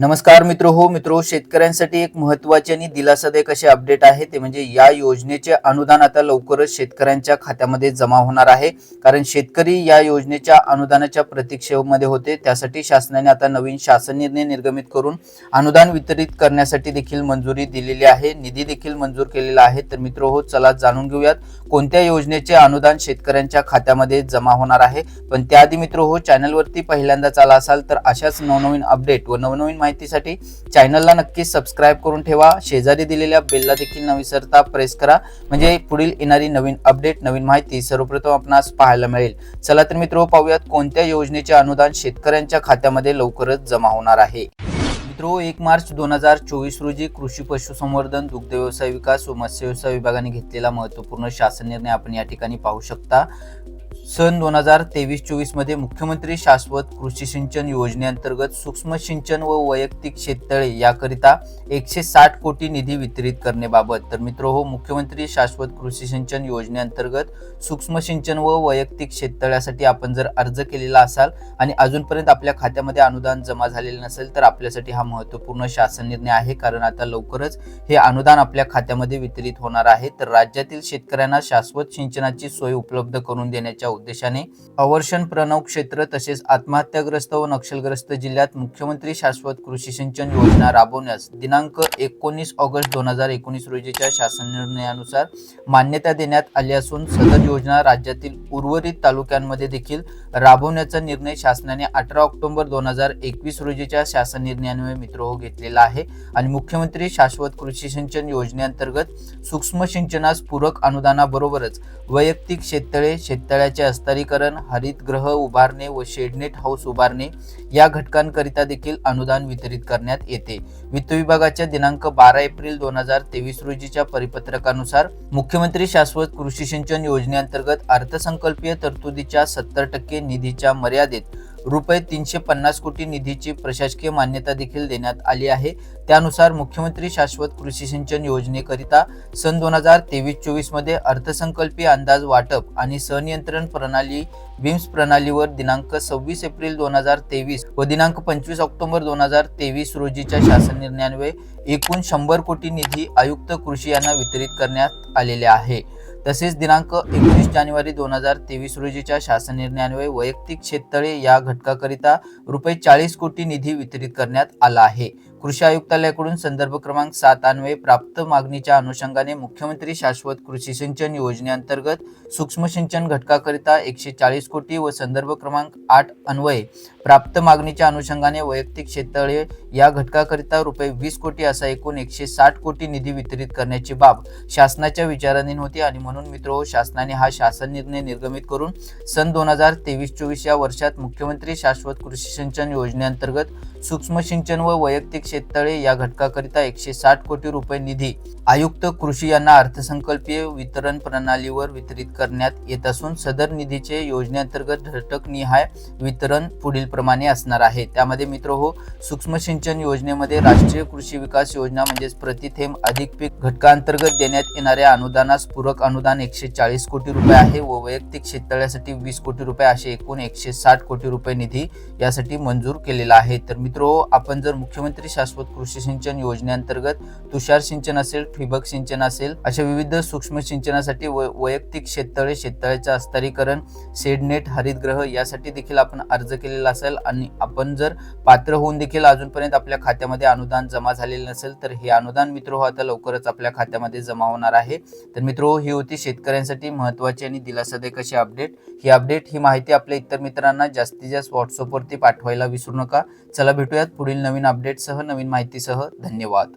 नमस्कार मित्र हो मित्र शेतकऱ्यांसाठी एक महत्त्वाचे आणि दिलासादायक असे अपडेट आहे. ते म्हणजे या योजनेचे अनुदान आता लवकरच शेतकऱ्यांच्या खात्यामध्ये जमा होणार आहे. कारण शेतकरी या योजनेच्या अनुदानाच्या प्रतीक्षेमध्ये होते. त्यासाठी शासनाने आता नवीन शासन निर्णय निर्गमित करून अनुदान वितरित करण्यासाठी देखील मंजुरी दिलेली आहे. निधी देखील मंजूर केलेला आहे. तर मित्र हो चला जाणून घेऊयात कोणत्या योजनेचे अनुदान शेतकऱ्यांच्या खात्यामध्ये जमा होणार आहे. पण त्याआधी मित्र हो चॅनलवरती पहिल्यांदाच आला असाल तर अशाच नवनवीन अपडेट व नवनवीन माहितीसाठी चॅनलला नक्कीच सबस्क्राईब करून ठेवा. शेजारी दिलेल्या बेलला देखील न विसरता प्रेस करा. म्हणजे पुढील येणारी नवीन अपडेट नवीन माहिती सर्वप्रथम आपणास पाहायला मिळेल. चला तर मित्र पाहूयात कोणत्या योजनेचे अनुदान शेतकऱ्यांच्या खात्यामध्ये लवकरच जमा होणार आहे? मित्रो एक मार्च दोन हजार चोवीस रोजी कृषी पशुसंवर्धन दुग्ध व्यवसाय विकास व मत्स्य व्यवसाय विभागाने घेतलेला महत्त्वपूर्ण शासन निर्णय आपण या ठिकाणी पाहू शकता. सन दोन हजार तेवीस चोवीसमध्ये मुख्यमंत्री शाश्वत कृषी सिंचन योजनेअंतर्गत सूक्ष्म सिंचन व वैयक्तिक शेततळे याकरिता एकशे साठ कोटी निधी वितरित करण्याबाबत. तर मित्र हो मुख्यमंत्री शाश्वत कृषी सिंचन योजनेअंतर्गत सूक्ष्म सिंचन व वैयक्तिक शेततळ्यासाठी आपण जर अर्ज केलेला असाल आणि अजूनपर्यंत आपल्या खात्यामध्ये अनुदान जमा झालेलं नसेल तर आपल्यासाठी हा महत्त्वपूर्ण शासन निर्णय आहे. कारण आता लवकरच हे अनुदान आपल्या खात्यामध्ये वितरित होणार आहे. तर राज्यातील शेतकऱ्यांना शाश्वत सिंचनाची सोय उपलब्ध करून देण्याच्या उद्देशाने अवर्षण प्रणव क्षेत्र तसेच आत्महत्याग्रस्त व नक्षलग्रस्त जिल्ह्यात मुख्यमंत्री शाश्वत कृषी सिंचन योजना राबवण्यास दिनांक एकोणीस ऑगस्ट दोन हजार एकोणीस रोजीच्या शासन निर्णयानुसार मान्यता देण्यात आली असून सदर योजना राज्यातील उर्वरित तालुक्यांमध्ये देखील राबवण्याचा निर्णय शासनाने अठरा ऑक्टोबर दोन हजार एकवीस रोजीच्या शासन निर्णयान्वये मित्र हो घेतलेला आहे. आणि मुख्यमंत्री शाश्वत कृषी सिंचन योजनेअंतर्गत सूक्ष्म सिंचनास पूरक अनुदानाबरोबरच वैयक्तिक शेततळे शेततळ्याच्या अस्तरीकरण हरितगृह उभारणे व शेडनेट हाऊस उभारणे या घटकांकरिता देखील अनुदान वितरित करण्यात येते. वित्त विभागाच्या दिनांक बारा एप्रिल दोन हजार तेवीस रोजीच्या परिपत्रकानुसार मुख्यमंत्री शाश्वत कृषी सिंचन योजनेअंतर्गत अर्थसंकल्पीय तरतुदीच्या सत्तर टक्के निधीच्या मर्यादेत रुपये तीनशे पन्नास कोटी निधीची प्रशासकीय मान्यता देखील देण्यात आली आहे. त्यानुसार मुख्यमंत्री शाश्वत कृषी सिंचन योजनेकरिता सन दोन हजार तेवीस चोवीसमध्ये अर्थसंकल्पीय अंदाज वाटप आणि सनियंत्रण प्रणाली विम्स प्रणालीवर दिनांक सव्वीस एप्रिल दोन हजार तेवीस व दिनांक पंचवीस ऑक्टोबर दोन हजार तेवीस रोजीच्या शासन निर्णयान्वये एकूण शंभर कोटी निधी आयुक्त कृषी यांना वितरित करण्यात आलेले आहे. तसेच दिनांक एकोणीस जानेवारी दोन हजार तेवीस रोजीच्या शासन निर्णयान्वये वैयक्तिक शेततळे या घटकाकरिता रुपये चाळीस कोटी निधी वितरित करण्यात आला आहे. कृषी आयुक्तालयाकडून संदर्भ क्रमांक सात अन्वये प्राप्त मागणीच्या अनुषंगाने मुख्यमंत्री शाश्वत कृषी सिंचन योजनेअंतर्गत सूक्ष्म सिंचन घटकाकरिता एकशे चाळीस कोटी व संदर्भ क्रमांक आठ अन्वये प्राप्त मागणीच्या अनुषंगाने वैयक्तिक शेततळे या घटकाकरिता रुपये वीस कोटी असा एकूण एकशे साठ कोटी निधी वितरित करण्याची बाब शासनाच्या विचाराधीन होती आणि म्हणून मित्र हो, शासनाने हा शासन निर्णय निर्गमित करून सन दोन हजार तेवीस चोवीस या वर्षात मुख्यमंत्री शाश्वत कृषी सिंचन योजनेअंतर्गत सूक्ष्म सिंचन व वैयक्तिक शेततळे या घटकाकरिता एकशे साठ कोटी रुपये निधी आयुक्त कृषी यांना अर्थसंकल्पीय वितरण प्रणालीवर वितरित करण्यात येत असून सदर निधीचे योजनेअंतर्गत घटक निहाय वितरण पुढील प्रमाणे असणार आहे. त्यामध्ये मित्र हो सूक्ष्म सिंचन योजनेमध्ये राष्ट्रीय कृषी विकास योजना म्हणजेच प्रतिथेम अधिक पीक घटकांतर्गत देण्यात येणाऱ्या अनुदानास पूरक अनुदान एकशे चाळीस कोटी रुपये आहे व वैयक्तिक शेततळ्यासाठी वीस कोटी रुपये असे एकूण एकशे साठ कोटी रुपये निधी यासाठी मंजूर केलेला आहे. तर मित्र हो, आपण जर मुख्यमंत्री शाश्वत कृषी सिंचन योजनेअंतर्गत तुषार सिंचन असेल ठिबक सिंचन असेल अशा विविध सूक्ष्म सिंचनासाठी वैयक्तिक शेततळे शेततळ्याचे अस्तरीकरण शेडनेट हरितगृह यासाठी देखील आपण अर्ज केलेला असेल आणि आपण जर पात्र होऊन देखील अजूनपर्यंत आपल्या खात्यामध्ये अनुदान जमा झालेलं नसेल तर हे अनुदान मित्र हो आता लवकरच आपल्या खात्यामध्ये जमा होणार आहे. तर मित्र हो, ही होती शेतकऱ्यांसाठी महत्त्वाची आणि दिलासादायक अशी अपडेट. ही अपडेट ही माहिती आपल्या इतर मित्रांना जास्तीत जास्त व्हॉट्सअपवरती पाठवायला विसरू नका. चला भेटूयात पुढील नवीन अपडेटसह. नवीन माहितीसह धन्यवाद.